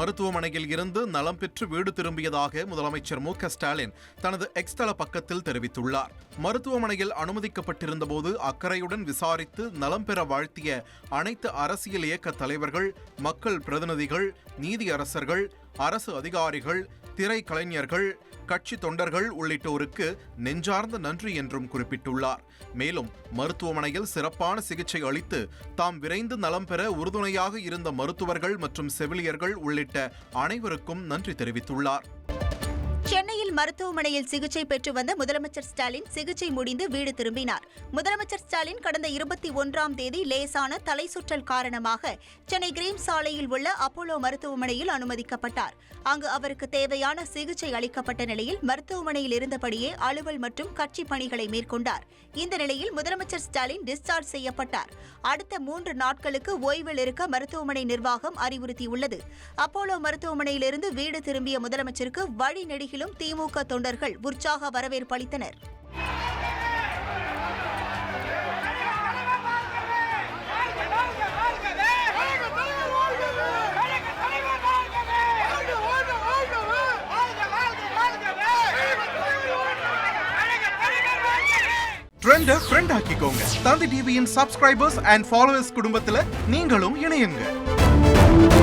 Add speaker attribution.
Speaker 1: மருத்துவமனையில் இருந்து நலம் பெற்று வீடு திரும்பியதாக முதலமைச்சர் மு க ஸ்டாலின் தனது எக்ஸ்தள பக்கத்தில் தெரிவித்துள்ளார். மருத்துவமனையில் அனுமதிக்கப்பட்டிருந்தபோது அக்கறையுடன் விசாரித்து நலம் பெற வாழ்த்திய அனைத்து அரசியல் இயக்க தலைவர்கள் மக்கள் பிரதிநிதிகள் நீதியரசர்கள் அரசு அதிகாரிகள் திரை கலைஞர்கள் கட்சி தொண்டர்கள் உள்ளிட்டோருக்கு நெஞ்சார்ந்த நன்றி என்றும் குறிப்பிட்டுள்ளார். மேலும் மருத்துவமனையில் சிறப்பான சிகிச்சை அளித்து தாம் விரைந்து நலம் பெற உறுதுணையாக இருந்த மருத்துவர்கள் மற்றும் செவிலியர்கள் உள்ளிட்ட அனைவருக்கும் நன்றி தெரிவித்துள்ளார்.
Speaker 2: சென்னையில் மருத்துவமனையில் சிகிச்சை பெற்று வந்த முதலமைச்சர் ஸ்டாலின் சிகிச்சை முடிந்து வீடு திரும்பினார். முதலமைச்சர் ஸ்டாலின் கடந்த இருபத்தி ஒன்றாம் தேதி லேசான தலை சுற்றல் காரணமாக சென்னை கிரீம் சாலையில் உள்ள அப்போலோ மருத்துவமனையில் அனுமதிக்கப்பட்டார். அங்கு அவருக்கு தேவையான சிகிச்சை அளிக்கப்பட்ட நிலையில் மருத்துவமனையில் இருந்தபடியே அலுவல் மற்றும் கட்சி பணிகளை மேற்கொண்டார். இந்த நிலையில் முதலமைச்சர் ஸ்டாலின் டிஸ்சார்ஜ் செய்யப்பட்டார். அடுத்த மூன்று நாட்களுக்கு ஓய்வில் இருக்க மருத்துவமனை நிர்வாகம் அறிவுறுத்தியுள்ளது. அப்போலோ மருத்துவமனையிலிருந்து வீடு திரும்பிய முதலமைச்சருக்கு வழி நெடுகிலும் திமுக தொண்டர்கள் உற்சாக வரவேற்பு அளித்தனர்.
Speaker 1: ட்ரெண்ட ஃப்ரெண்ட் ஆக்கிக்கோங்க. தந்தி டிவியின் சப்ஸ்கிரைபர்ஸ் அண்ட் ஃபாலோவர்ஸ் குடும்பத்துல நீங்களும் இணையுங்க.